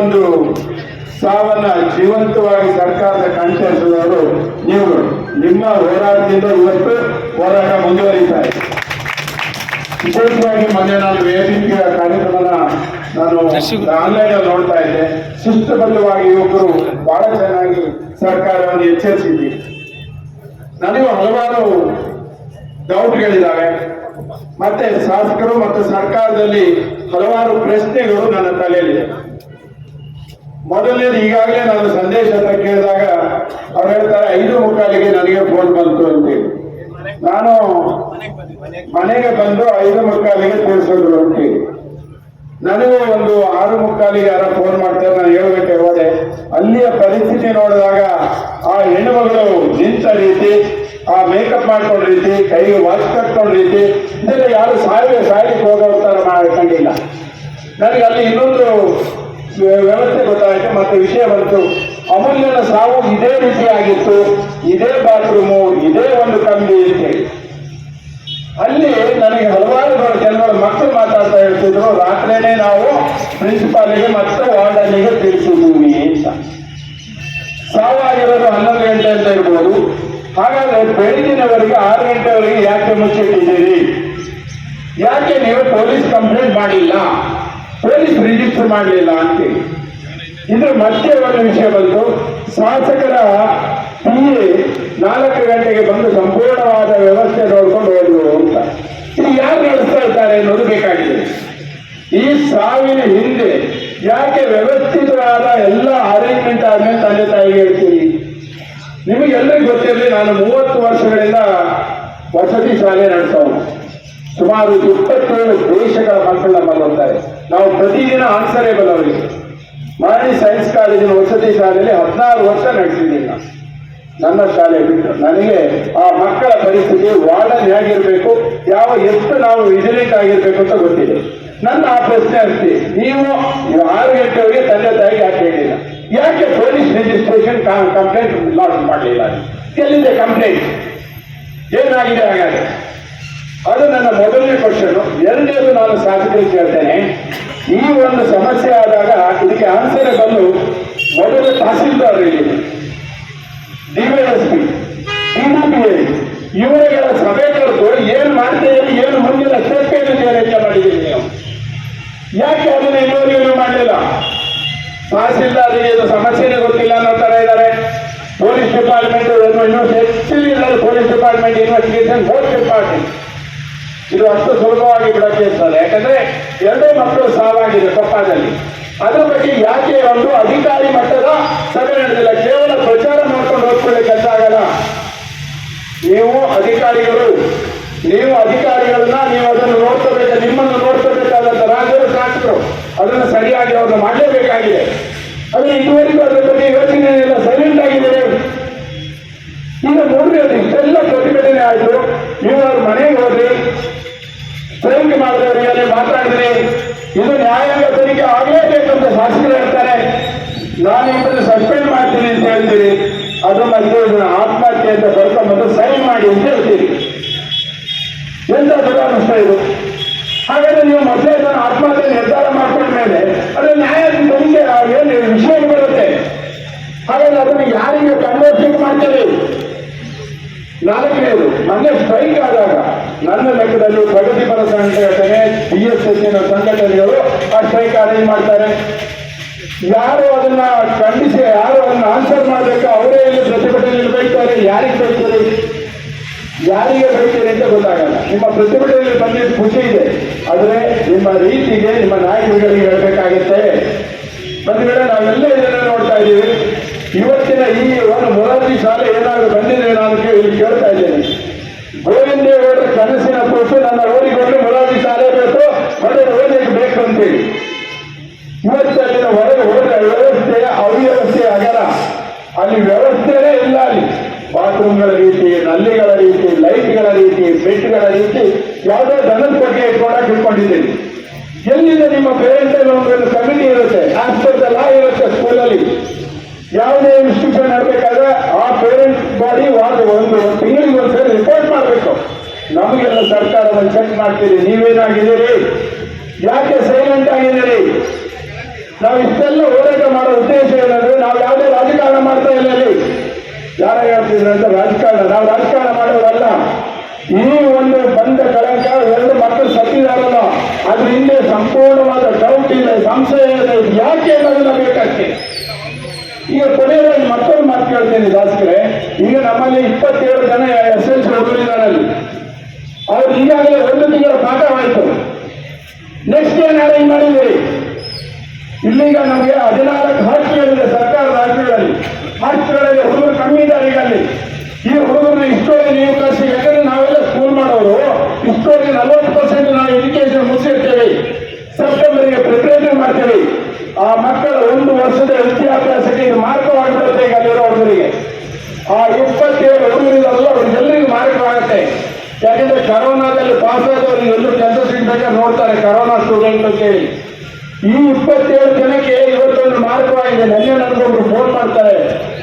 ಒಂದು ಸಾವನ್ನ ಜೀವಂತವಾಗಿ ಸರ್ಕಾರದ ಕಾಣಿಸಿದವರು ನೀವು. ನಿಮ್ಮ ಹೋರಾಟದಿಂದ ಇವತ್ತು ಹೋರಾಟ ಮುಂದುವರಿತಾ ಇದೆ. ವಿಶೇಷವಾಗಿ ಮೊನ್ನೆ ನಾನು ವೇದಿಕೆಯ ಕಾರ್ಯಕ್ರಮನ ನಾನು ಆನ್ಲೈನ್ ಅಲ್ಲಿ ನೋಡ್ತಾ ಇದ್ದೆ. ಶಿಸ್ತುಬದ್ಧವಾಗಿ ಯುವಕರು ಬಹಳ ಚೆನ್ನಾಗಿ ಸರ್ಕಾರವನ್ನು ಎಚ್ಚರಿಸಿದ್ವಿ. ನನಗೂ ಹಲವಾರು ಡೌಟ್ಗಳಿದ್ದಾವೆ. ಮತ್ತೆ ಶಾಸಕರು ಮತ್ತು ಸರ್ಕಾರದಲ್ಲಿ ಹಲವಾರು ಪ್ರಶ್ನೆಗಳು ನನ್ನ ತಲೆಯಲ್ಲಿದೆ. ಮೊದಲನೇದು ಈಗಾಗಲೇ ನಾನು ಸಂದೇಶ ಅಂತ ಕೇಳಿದಾಗ ಅವ್ರು ಹೇಳ್ತಾರೆ, ಐದು ಮುಕ್ಕಾಲಿಗೆ ನನಗೆ ಫೋನ್ ಬಂತು ಅಂತ. ನಾನು ಮನೆಗೆ ಬಂದು ಐದು ಮುಕ್ಕಾಲಿಗೆ ತಿಳಿಸಿದ್ರು ಅಂತ. ನನಗೂ ಒಂದು ಆರು ಮುಕ್ಕಾಲಿಗೆ ಯಾರ ಫೋನ್ ಮಾಡ್ತಾರೆ, ನಾನು ಹೇಳ್ಬೇಕೆ ಹೋದೆ. ಅಲ್ಲಿಯ ಪರಿಸ್ಥಿತಿ ನೋಡಿದಾಗ ಆ ಹೆಣ್ಣುಮಗಳು ನಿಂತ ರೀತಿ, ಆ ಮೇಕಪ್ ಮಾಡ್ಕೊಂಡ ರೀತಿ, ಕೈಗೆ ವಾಚ್ ಕಟ್ಕೊಂಡ ರೀತಿ, ಇದೆಲ್ಲ ಯಾರು ಹೋಗೋ ಥರ ಮಾಡ್ಕೊಂಡಿಲ್ಲ ನನಗೆ ಅಲ್ಲಿ ಇನ್ನೊಂದು ವ್ಯವಸ್ಥೆ ಗೊತ್ತಾಯಿತು ಮತ್ತೆ ವಿಷಯ ಬಂತು. ಅಮೂಲ್ಯನ ಸಾವು ಇದೇ ರೀತಿಯಾಗಿತ್ತು. ಇದೇ ಬಾತ್ರೂಮು, ಇದೇ ಒಂದು ಕಂಬಿ ಅಂತೇಳಿ ಅಲ್ಲಿ ನನಗೆ ಹಲವಾರು ಜನಗಳು ಮಕ್ಕಳು ಮಾತಾಡ್ತಾ ಹೇಳ್ತಿದ್ರು, ರಾತ್ರಿನೇ ನಾವು ಪ್ರಿನ್ಸಿಪಾಲಿಗೆ ಮತ್ತೆ ವಾರ್ಡನಿಗೆ ತಿಳಿಸಿದ್ದೀವಿ ಅಂತ. ಸಾವಾಗಿರೋದು ಹನ್ನೊಂದು ಗಂಟೆ ಅಂತ ಇರ್ಬೋದು. ಹಾಗಾದ್ರೆ ಬೆಳಗಿನವರೆಗೆ ಆರು ಗಂಟೆವರೆಗೆ ಯಾಕೆ ಮುಚ್ಚಿಟ್ಟಿದ್ದೀರಿ? ಯಾಕೆ ನೀವು ಪೊಲೀಸ್ ಕಂಪ್ಲೇಂಟ್ ಮಾಡಿಲ್ಲ? ಪೊಲೀಸ್ ರಿಜಿಸ್ಟರ್ ಮಾಡಲಿಲ್ಲ ಅಂತ. ಇದ್ರ ಮತ್ತೆ ಒಂದು ವಿಷಯ ಬಂತು. ಶಾಸಕರ ಪಿ ನಾಲ್ಕು ಗಂಟೆಗೆ ಬಂದು ಸಂಪೂರ್ಣವಾದ ವ್ಯವಸ್ಥೆ ನೋಡ್ಕೊಂಡು ಹೋದ್ರು ಅಂತ. ಇದು ಯಾರು ನಡೆಸ್ತಾ ಇದ್ದಾರೆ ಅನ್ನೋದು ಬೇಕಾಗಿದೆ. ಈ ಸಾವಿನ ಹಿಂದೆ ಯಾಕೆ ವ್ಯವಸ್ಥಿತವಾದ ಎಲ್ಲ ಅರೇಂಜ್ಮೆಂಟ್ ಆದ್ಮೇಲೆ ತಂದೆ ತಾಯಿಗೆ ಹೇಳ್ತೀರಿ ನಿಮಗೆಲ್ಲರಿಗೂ ಗೊತ್ತಿರಲಿ, ನಾನು ಮೂವತ್ತು ವರ್ಷಗಳಿಂದ ವಸತಿ ಶಾಲೆ ನಡೆಸೋ ಸುಮಾರು ಇಪ್ಪತ್ತೇಳು ದೇಶಗಳ ಮಕ್ಕಳನ್ನ ಹೋಗ್ತಾರೆ ನಾವು ಪ್ರತಿದಿನ ಆನ್ಸರೇಬಲ್ ಅವರಿಗೆ. ಮಾಣಿ ಸೈನ್ಸ್ ಕಾಲೇಜಿನ ವಸತಿ ಶಾಲೆಯಲ್ಲಿ ಹದಿನಾರು ವರ್ಷ ನಡೆಸಿದ್ದೀನಿ ನಾನು. ನನ್ನ ಶಾಲೆ ಬಿಟ್ಟು ನನಗೆ ಆ ಮಕ್ಕಳ ಪರಿಸ್ಥಿತಿ ವಾರ್ಡನ್ ಹೇಗಿರಬೇಕು, ಯಾವ ಎಷ್ಟು ನಾವು ವಿಜಿಲೆಂಟ್ ಆಗಿರ್ಬೇಕು ಅಂತ ಗೊತ್ತಿದೆ. ನನ್ನ ಆ ಪ್ರಶ್ನೆ ಅಷ್ಟೇ, ನೀವು ಆರು ಗಂಟೆವರೆಗೆ ತಂದೆ ತಾಯಿಗೆ ಯಾಕೆ ಹೇಳಿಲ್ಲ? ಯಾಕೆ ಪೊಲೀಸ್ ರಿಜಿಸ್ಟ್ರೇಷನ್ ಕಂಪ್ಲೇಂಟ್ ಲಾಂಚ್ ಮಾಡಲಿಲ್ಲ? ಎಲ್ಲಿದೆ ಕಂಪ್ಲೇಂಟ್ ಏನಾಗಿದೆ ಹಾಗಾದ್ರೆ? ಅದು ನನ್ನ ಮೊದಲನೇ ಕ್ವಶನ್ ಎರಡನೇದು ನಾನು ಶಾಸಕರಿಗೆ ಕೇಳ್ತೇನೆ ಈ ಒಂದು ಸಮಸ್ಯೆ ಆದಾಗ ಇದಕ್ಕೆ ಆನ್ಸರ್ ಬಂದು ಮೊದಲು ತಹಸೀಲ್ದಾರ್ ಇಲ್ಲಿ. ಡಿವೈಎಸ್ಪಿ ಡಿಡಿಪಿಐ ಇವರೆಲ್ಲ ಸಭೆ ಕರೆದು ಏನ್ ಮಾಡ್ತೇನೆ ಏನು ಮುಂದಿನ ಸ್ಟೆಪ್ ಏನು ಅಂತ ಮಾಡಿದ್ದೀರಿ ನೀವು? ಯಾಕೆ ಅದನ್ನ ಇನ್ನೊಂದು ಏನು ಮಾಡಲಿಲ್ಲ? ತಹಸೀಲ್ದಾರ್ಗೆ ಇದು ಸಮಸ್ಯೆನೇ ಗೊತ್ತಿಲ್ಲ ಅನ್ನೋ ತರ ಇದ್ದಾರೆ. Police department actually police department investigation both department ಇದು ಅಷ್ಟು ಸುಲಭವಾಗಿ ಬಿಡಕ್ಕೆ ಇರ್ತದೆ. ಯಾಕಂದ್ರೆ ಎರಡೂ ಮಕ್ಕಳು ಸಾವಾಗಿದೆ ಕೊಪ್ಪದಲ್ಲಿ ಅದ್ರ ಬಗ್ಗೆ ಯಾಕೆ ಒಂದು ಅಧಿಕಾರಿ ಮಟ್ಟದ ಸಭೆ ನಡೆದಿಲ್ಲ. ಕೇವಲ ಪ್ರಚಾರ ಮಾಡ್ಕೊಂಡು ಹೋಗ್ಕೊಳ್ಳಿಕ್ಕೆ ಆಗಲ್ಲ. ನೀವು ಅಧಿಕಾರಿಗಳು, ನೀವು ಅಧಿಕಾರಿಗಳನ್ನ ನೀವು ಅದನ್ನು ನೋಡ್ಕೋಬೇಕು, ನಿಮ್ಮನ್ನು ನೋಡ್ಕೋಬೇಕಾದಂತ ರಾಜರು, ಶಾಸಕರು, ಅದನ್ನು ಸರಿಯಾಗಿ ಅವರು ಮಾಡಲೇಬೇಕಾಗಿದೆ. ಅದು ಇದುವರೆಗೂ ಅದ್ರ ಬಗ್ಗೆ ಯೋಚನೆ ಇಲ್ಲ ಸೈಲೆಂಟ್ ಆಗಿದೆ ಈಗ ಅದು ಇಷ್ಟೆಲ್ಲ ಪ್ರತಿಭಟನೆ ಆಯ್ತು. ನೀವು ಅವ್ರ ಮನೆಗೆ ಹೋದ್ರಿ ಸ್ಟ್ರೈಕ್ ಮಾಡಿದವರಿಗೆ ಮಾತಾಡಿದ್ರಿ ಇದು ನ್ಯಾಯಾಂಗ ತನಿಖೆ ಆಗಲೇಬೇಕಂತ ಶಾಸಕರು ಹೇಳ್ತಾರೆ. ನಾನು ಇದನ್ನು ಸಸ್ಪೆಂಡ್ ಮಾಡ್ತೀನಿ ಅಂತ ಹೇಳ್ತೀರಿ ಮತ್ತೆ ಇದನ್ನ ಆತ್ಮಹತ್ಯೆ ಅಂತ ಬರ್ಕೊಂಬಂದು ಸೈನ್ ಮಾಡಿ ಅಂತ ಹೇಳ್ತೀರಿ. ಎಂತ ದುರಾನಿಸ್ತಾ ಇದು? ಹಾಗಾದ್ರೆ ನೀವು ಮೊದಲೇ ಇದನ್ನು ಆತ್ಮಹತ್ಯೆ ನಿರ್ಧಾರ ಮಾಡ್ಕೊಂಡ ಮೇಲೆ ಅದು ನ್ಯಾಯ ತನಿಖೆ ಏನು ವಿಷಯ ಬರುತ್ತೆ? ಹಾಗಾದ್ರೆ ಅದನ್ನು ಯಾರಿಗೆ ಕನ್ವರ್ಟ್ ಮಾಡ್ತೀರಿ? ನಾಲ್ಕನೇದು, ಮೊನ್ನೆ ಸ್ಟ್ರೈಕ್ ಆದಾಗ ನನ್ನ ಲೆಕ್ಕದಲ್ಲಿ ಪ್ರಗತಿಪರ ಸಂಘಟನೆ ಬಿ ಎಸ್ ಎಸ್ ಸಂಘಟನೆಗಳು ಆ ಸ್ಟ್ರೈಕ್ ಅರೇಂಜ್ ಮಾಡ್ತಾರೆ. ಯಾರು ಅದನ್ನ ಖಂಡಿಸಿ, ಯಾರು ಅದನ್ನ ಆನ್ಸರ್ ಮಾಡಬೇಕು, ಅವರೇ ಇಲ್ಲಿ ಪ್ರತಿಭಟನೆ ಬೈತಾರೆ ಯಾರಿಗೆ ಬೈತಾರೆ? ಯಾರಿಗೆ ಬೈತೀರಿ ಅಂತ ಗೊತ್ತಾಗಲ್ಲ. ನಿಮ್ಮ ಪ್ರತಿಭಟನೆಯಲ್ಲಿ ಬಂದಿದ್ದು ಖುಷಿ ಇದೆ. ಆದರೆ ನಿಮ್ಮ ರೀತಿಗೆ ನಿಮ್ಮ ನಾಯಕರುಗಳಿಗೆ ಹೇಳಬೇಕಾಗುತ್ತೆ. ವೇಳೆ ನಾವೆಲ್ಲ ಇದನ್ನ ನೋಡ್ತಾ ಇದ್ದೀವಿ. ಇವತ್ತಿನ ಈ ಒಂದು ಮೊರಾರ್ಜಿ ಶಾಲೆ ಏನಾದರೂ ಬಂದಿದೆ ನಾನು ಕೇಳಿ ಕೇಳ್ತಾ ಇದ್ದೇನೆ. ಗೋವಿಂದೇಗೌಡರ ಕನಸಿನ ಕೂಸು ನನ್ನ ಓದಿಕೊಂಡು ಮೊರಾರ್ಜಿ ಶಾಲೆ ಬೇಕು ಮೊದಲು ಓದಲಿಕ್ಕೆ ಬೇಕು ಅಂತೇಳಿ ಇವತ್ತು ಅಲ್ಲಿನ ಹೊರಗೆ ಹೋದ ವ್ಯವಸ್ಥೆಯ ಅವ್ಯವಸ್ಥೆ ಆಗಲ್ಲ ಅಲ್ಲಿ ವ್ಯವಸ್ಥೆನೇ ಇಲ್ಲ ಅಲ್ಲಿ. ಬಾತ್ರೂಮ್ಗಳ ರೀತಿ, ನಲ್ಲಿಗಳ ರೀತಿ, ಲೈಟ್ಗಳ ರೀತಿ, ಬೆಡ್ಗಳ ರೀತಿ ಯಾವುದೋ ದನದ ಬಗ್ಗೆ ಕೂಡ ಇಟ್ಕೊಂಡಿದ್ದೀನಿ. ಎಲ್ಲಿಂದ ನಿಮ್ಮ ಪೇರೆಂಟ್ ಒಂದು ಕಮಿಟಿ ಇರುತ್ತೆ? ಆಸ್ಪತ್ರೆ ಲಾ ಇರುತ್ತೆ ಸ್ಕೂಲಲ್ಲಿ. ಯಾವುದೇ ಇನ್ಸ್ಟಿಟ್ಯೂಷನ್ ನಡಬೇಕಾದ್ರೆ ಆ ಪೇರೆಂಟ್ ಬಾಡಿ ಒಂದು ಒಂದು ತಿಂಗಳಿಗೆ ಒಂದ್ಸರಿ ರಿಪೋರ್ಟ್ ಮಾಡಬೇಕು? ನಮಗೆಲ್ಲ ಸರ್ಕಾರವನ್ನು ಚೆಕ್ ಮಾಡ್ತೀರಿ. ನೀವೇನಾಗಿದ್ದೀರಿ? ಯಾಕೆ ಸೈಲೆಂಟ್ ಆಗಿದ್ದೀರಿ? ನಾವು ಇಷ್ಟೆಲ್ಲ ಹೋರಾಟ ಮಾಡೋ ಉದ್ದೇಶ ಏನಂದ್ರೆ, ನಾವು ಯಾವುದೇ ರಾಜಕಾರಣ ಮಾಡ್ತಾ ಇಲ್ಲ ಯಾರ ಹೇಳ್ತಿದ್ರು ಅಂತ ರಾಜಕಾರಣ. ನಾವು ರಾಜಕಾರಣ ಮಾಡೋದಲ್ಲ ಈ ಒಂದು ಬಂದ ಕಳಂಕ ಎರಡು ಮಕ್ಕಳು ಸತ್ತಿದಾರಲ್ಲ ಅದ್ರ ಹಿಂದೆ ಸಂಪೂರ್ಣವಾದ ಡೌಟ್ ಇದೆ ಸಂಶಯ ಇದೆ. ಯಾಕೆ ಅನ್ನೋದನ್ನ ಬೇಕಾಗ್ತದೆ. ಈಗ ಕೊನೆಯಲ್ಲಿ ಮತ್ತೊಂದು ಮಾತು ಕೇಳ್ತೀನಿ ಶಾಸಕರೇ ಈಗ ನಮ್ಮಲ್ಲಿ ಇಪ್ಪತ್ತೇಳು ಜನ ಎಸ್ ಎಲ್ ಸಿ ಹುಡುಗರಿದ್ದಾರೆ ಅಲ್ಲಿ ಅವ್ರು ಈಗಾಗಲೇ ಒಂದು ತಿಂಗಳ ಪಾಠವಾಯಿತು ನೆಕ್ಸ್ಟ್ ಏನ್ ಅರೇಂಜ್ ಮಾಡಿದ್ದೀರಿ ಇಲ್ಲೀಗ ನಮಗೆ ಹದಿನಾಲ್ಕು ಹಾಸ್ಟೆಲ್ಗಳಿದೆ ಸರ್ಕಾರದ ಹಾಸ್ಟೆಲ್ಗಳಲ್ಲಿ ಹಾಸ್ಟೆಲ್ಗಳಲ್ಲಿ ಹುಡುಗರು ಕಮ್ಮಿ ಇದ್ದಾರೆ ಈಗ ಅಲ್ಲಿ ಈ ಹುಡುಗರನ್ನ ಇಷ್ಟೊಳಗೆ ನೀವು ಕಳಿಸಿ ಯಾಕಂದ್ರೆ ನಾವೆಲ್ಲ ಸ್ಕೂಲ್ ಮಾಡೋರು ಇಷ್ಟೊಳಗೆ ನಲವತ್ತು ಪರ್ಸೆಂಟ್ ನಾವು ಎಜುಕೇಶನ್ ಮುಗಿಸಿರ್ತೇವೆ. ಸೆಪ್ಟೆಂಬರ್ಗೆ ಪ್ರಿಪರೇಷನ್ ಮಾಡ್ತೇವೆ. ಆ ಮಕ್ಕಳ ಒಂದು ವರ್ಷದ ವಿದ್ಯಾಭ್ಯಾಸಕ್ಕೆ ಇದು ಮಾರ್ಗವಾಗಿಬಿಡುತ್ತೆ ಈಗ ಅಲ್ಲಿರೋ ಹುಡುಗರಿಗೆ ಆ ಇಪ್ಪತ್ತೇಳು ಹುಡುಗರಿಗೆಲ್ಲ ಅವ್ರಿಗೆಲ್ಲರಿಗೂ ಮಾರ್ಗವಾಗುತ್ತೆ ಯಾಕಂದ್ರೆ ಕರೋನಾದಲ್ಲಿ ಪಾಸ್ ಆದವರಿಗೆ ಎಲ್ಲರೂ ಕೆಲಸ ಸಿಗ್ಬೇಕಾದ್ರೆ ನೋಡ್ತಾರೆ ಕರೋನಾ ಸ್ಟೂಡೆಂಟ್ ಅಂತ ಹೇಳಿ. ಈ ಇಪ್ಪತ್ತೇಳು ಜನಕ್ಕೆ ಇವತ್ತೊಂದು ಮಾರ್ಗವಾಗಿದೆ ನೆನ್ನೆ ನನಗೊಬ್ರು ಫೋನ್ ಮಾಡ್ತಾರೆ.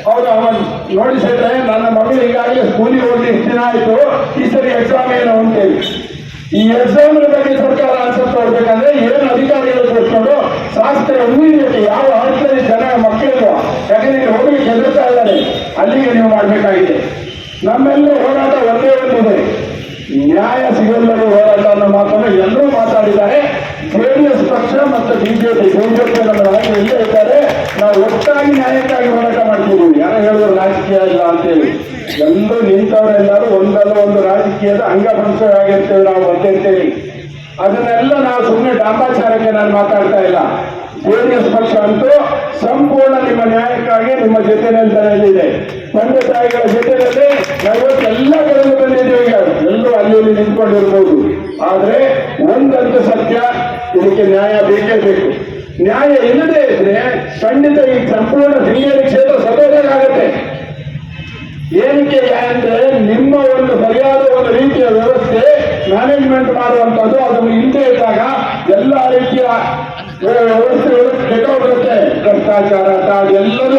ಹೌದು ಅವನ್ ನೋಡಿ ಸೆಟ್ರೆ, ನನ್ನ ಮಗಳು ಈಗಾಗಲೇ ಸ್ಕೂಲಿಗೆ ಹೋಗಿ ದಿನ ಆಯ್ತು. ಈ ಸರಿ ಎಕ್ಸಾಮ್ ಏನು ಅಂತೇಳಿ ಈ ಎಕ್ಸಾಮ್ ಬಗ್ಗೆ ಸರ್ಕಾರ ಆನ್ಸರ್ ಕೊಡ್ಬೇಕಂದ್ರೆ ಏನು ಅಧಿಕಾರಿಗಳು ಕೊಟ್ಕೊಂಡು ಶಾಸ್ತ್ರ ಇಮಿಡಿಯೇಟ್ ಯಾವ ಹಂತದಲ್ಲಿ ಜನ ಮಕ್ಕಳಿಗೂ ಯಾಕಂದ್ರೆ ಹೋಗಿ ಹೆದರ್ತಾ ಇದ್ದಾರೆ, ಅಲ್ಲಿಗೆ ನೀವು ಮಾಡಬೇಕಾಗಿದೆ. ನಮ್ಮೆಲ್ಲರೂ ಹೋರಾಟ ಒಂದೇ ಒಂದಿದೆ ನ್ಯಾಯ ಸಿಗಲ್ಲರೂ ಹೋರಾಟ ಅನ್ನೋ ಮಾತನ್ನು ಎಲ್ಲರೂ ಮಾತಾಡಿದ್ದಾರೆ. ಜೆಡಿಎಸ್ ಪಕ್ಷ ಮತ್ತು ಬಿಜೆಪಿ ಬಿಜೆಪಿ ನಮ್ಮ ರಾಜ್ಯ ಇಲ್ಲೇ ಇದ್ದಾರೆ. ನಾವು ಒಟ್ಟಾಗಿ ನ್ಯಾಯಕ್ಕಾಗಿ ಹೋರಾಟ ಮಾಡ್ತಿದ್ದೀವಿ. ಯಾರು ಹೇಳಿದ್ರು ರಾಜಕೀಯ ಇಲ್ಲ ಅಂತೇಳಿ. ಎಲ್ಲರೂ ರಾಜಕೀಯದ ಅಂಗಪಂಶವಾಗಿರ್ತೇವೆ ನಾವು ಅಂತೇಳಿ ಅದನ್ನೆಲ್ಲ ನಾವು ಸುಮ್ಮನೆ ಡಾಂಬಾಚಾರಕ್ಕೆ ನಾನು ಮಾತಾಡ್ತಾ ಇಲ್ಲ. ಜೆಡಿಎಸ್ ಪಕ್ಷ ಅಂತೂ ಸಂಪೂರ್ಣ ನಿಮ್ಮ ನ್ಯಾಯಕ್ಕಾಗಿ ನಿಮ್ಮ ಜೊತೆ ಇದೆ. ತಂದೆ ತಾಯಿಗಳ ಜೊತೆಯಲ್ಲಿ ನಾವು ಎಲ್ಲ ಕಡೆಗೂ ಬಂದಿದ್ದೀವಿ ಈಗ. ಎಲ್ಲರೂ ಅಲ್ಲಿ ನಿಂತ್ಕೊಂಡಿರ್ಬೋದು. ಆದ್ರೆ ಒಂದಂತೂ ಸತ್ಯ, ಇದಕ್ಕೆ ನ್ಯಾಯ ಬೇಕೇ ಬೇಕು. ನ್ಯಾಯ ಇಲ್ಲದೆ ಇದ್ರೆ ಖಂಡಿತ ಈ ಸಂಪೂರ್ಣ ಹಿರಿಯರ ಕ್ಷೇತ್ರ ಸದೋದಾಗುತ್ತೆ ಏನಕ್ಕೆ ಅಂದ್ರೆ ನಿಮ್ಮ ಒಂದು ಸರಿಯಾದ ಮ್ಯಾನೇಜ್ಮೆಂಟ್ ಮಾಡುವಂಥದ್ದು, ಅದನ್ನು ಹಿಂದೆ ಇದ್ದಾಗ ಎಲ್ಲ ರೀತಿಯ ವ್ಯ- ವ್ಯವಸ್ಥೆಗಳು ಕೆಟ್ಟೋಗ್ಬಿಡುತ್ತೆ ಭ್ರಷ್ಟಾಚಾರ ಎಲ್ಲರೂ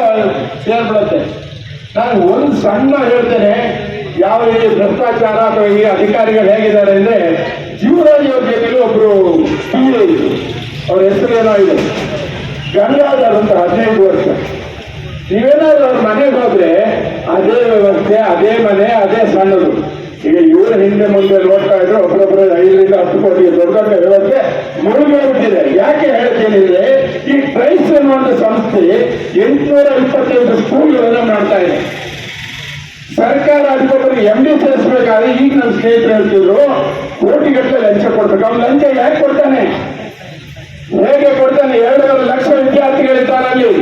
ಸೇರ್ಬಿಡುತ್ತೆ. ನಾನು ಒಂದು ಸಣ್ಣ ಹೇಳ್ತೇನೆ, ಯಾವ ರೀತಿ ಭ್ರಷ್ಟಾಚಾರ ಅಥವಾ ಈ ಅಧಿಕಾರಿಗಳು ಹೇಗಿದ್ದಾರೆ ಅಂದ್ರೆ ಜೀವನ ಅವ್ರ ಒಬ್ಬರು ಒಬ್ರು ಅವ್ರ ಹೆಸರು ಏನೋ ಇದೆ. ಗಂಗಾಧರ್ ಅಂತ ಹದಿನೈದು ವರ್ಷ. ನೀವೇನಾದ್ರೂ ಅವ್ರ ಮನೆಗೆ ಹೋದ್ರೆ, ಅದೇ ವ್ಯವಸ್ಥೆ, ಅದೇ ಮನೆ, ಅದೇ ಸಣ್ಣದು. ಈಗ ಇವರು ಹಿಂದೆ ಮುಂದೆ ನೋಡ್ತಾ ಇದ್ರು ಒಬ್ಬರೊಬ್ಬರ ಐದರಿಂದ ಹತ್ತು ಕೋಟಿ ದೊಡ್ಡ ವ್ಯವಸ್ಥೆ ಮುಳುಗೋಗ್ಬಿಟ್ಟಿದೆ ಯಾಕೆ ಹೇಳ್ತೇನೆ ಈ ಟ್ರೈಸ್ ಅನ್ನುವಂಥ ಸಂಸ್ಥೆ ಎಂಟುನೂರ ಇಪ್ಪತ್ತೈದು ಸ್ಕೂಲ್ಗಳನ್ನ ಮಾಡ್ತಾ ಇದೆ. ಸರ್ಕಾರ ಅದಕ್ಕೊಬ್ಬರಿಗೆ ಎಂ ಡಿ ಸೇರಿಸ್ಬೇಕಾದ್ರೆ ಈಗ ನಮ್ಮ ಸ್ನೇಹಿತರು ಹೇಳ್ತಿದ್ರು, ಕೋಟಿಗಟ್ಟಲೆ ಲಂಚ ಕೊಡ್ಬೇಕು. ಅವ್ನು ಲಂಚ ಯಾಕೆ ಕೊಡ್ತಾನೆ? ಹೇಗೆ ಕೊಡ್ತಾನೆ? ಎರಡೂವರೆ ಲಕ್ಷ ವಿದ್ಯಾರ್ಥಿಗಳಿದ್ದಾರೆ ಅಲ್ಲಿ.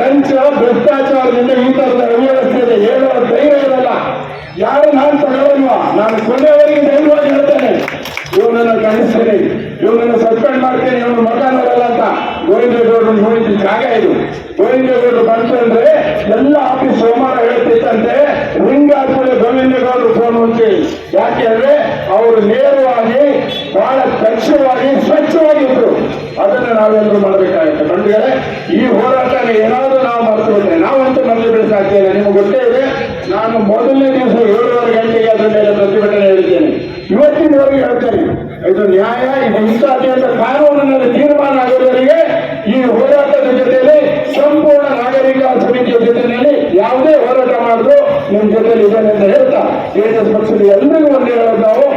ಲಂಚ, ಭ್ರಷ್ಟಾಚಾರದಿಂದ ಈ ತರದ ಅವ್ಯವಸ್ಥೆ ಇದೆ. ಧೈರ್ಯ ಇರಲ್ಲ. ಯಾರು ನಾನು ತಗೊಳ್ಳಲ್ವಾ ನಾನು ಕೊನೆಯವರೆಗೆ ಧೈರ್ಯವಾಗಿ ಹೇಳ್ತೇನೆ. ಇವನನ್ನು ಕಳಿಸ್ತೇನೆ. ಇವನನ್ನು ಸಸ್ಪೆಂಡ್ ಮಾಡ್ತೇನೆ. ಇವನು ಮಗ ನೋಡಲ್ಲ ಅಂತ. ಗೋವಿಂದೇಗೌಡರು ನೋಡಿದ ಜಾಗ ಇದು. ಗೋವಿಂದೇಗೌಡರು ಬಂತಂದ್ರೆ ಎಲ್ಲ ಆಫೀಸ್ ಸೋಮವಾರ ಹೇಳ್ತಿತ್ತಂತೆ. ರಿಂಗ್ ಆದ್ಮೇಲೆ ಗೋವಿಂದೇಗೌಡರು ಫೋನ್ ಉಂಟು ಯಾಕೆ ಅಂದ್ರೆ ಅವರು ನೇರವಾಗಿ ಬಹಳ ದಕ್ಷವಾಗಿ ಸ್ವಚ್ಛವಾಗಿದ್ರು. ಅದನ್ನ ನಾವೆಲ್ಲರೂ ಮಾಡಬೇಕಾಗುತ್ತೆ ಬಂದ್ರೆ ಈ ಹೋರಾಟ ಏನಾದರೂ ನಾವು ಬಿಟ್ರೆ ನಾವಂತೂ ಮರಳಿ ಬಿಡಿಸಾಕ್ತೇವೆ ನಿಮ್ಗೆ ಗೊತ್ತೇ ಇದೆ, ನಾನು ಮೊದಲನೇ ದಿವಸ ಏಳುವರೆ ಗಂಟೆಗೆ ಅದರ ಮೇಲೆ ಪ್ರತಿಭಟನೆ ಹೇಳಿದ್ದೇನೆ ಇವತ್ತಿನವರೆಗೆ ಹೇಳ್ತೇನೆ ಇದು ನ್ಯಾಯ ಇದು ಇಂಥದ್ದೇ ಅಂತ ಕಾನೂನಿನಲ್ಲಿ ತೀರ್ಮಾನ ಆಗೋದವರೆಗೆ ಈ ಹೋರಾಟದ ಜೊತೆಯಲ್ಲಿ ಸಂಪೂರ್ಣ ನಾಗರಿಕ ಸಮಿತಿಯ ಜೊತೆಯಲ್ಲಿ ಯಾವುದೇ ಹೋರಾಟ ಮಾಡಿದ್ರು ನಿಮ್ಮ ಜೊತೆಲಿ ಇದ್ದಾನೆ ಅಂತ ಹೇಳ್ತಾ ಜೆಡಿಎಸ್ ಪಕ್ಷದ ಎಲ್ಲರಿಗೂ ಒಂದು ಹೇಳೋದು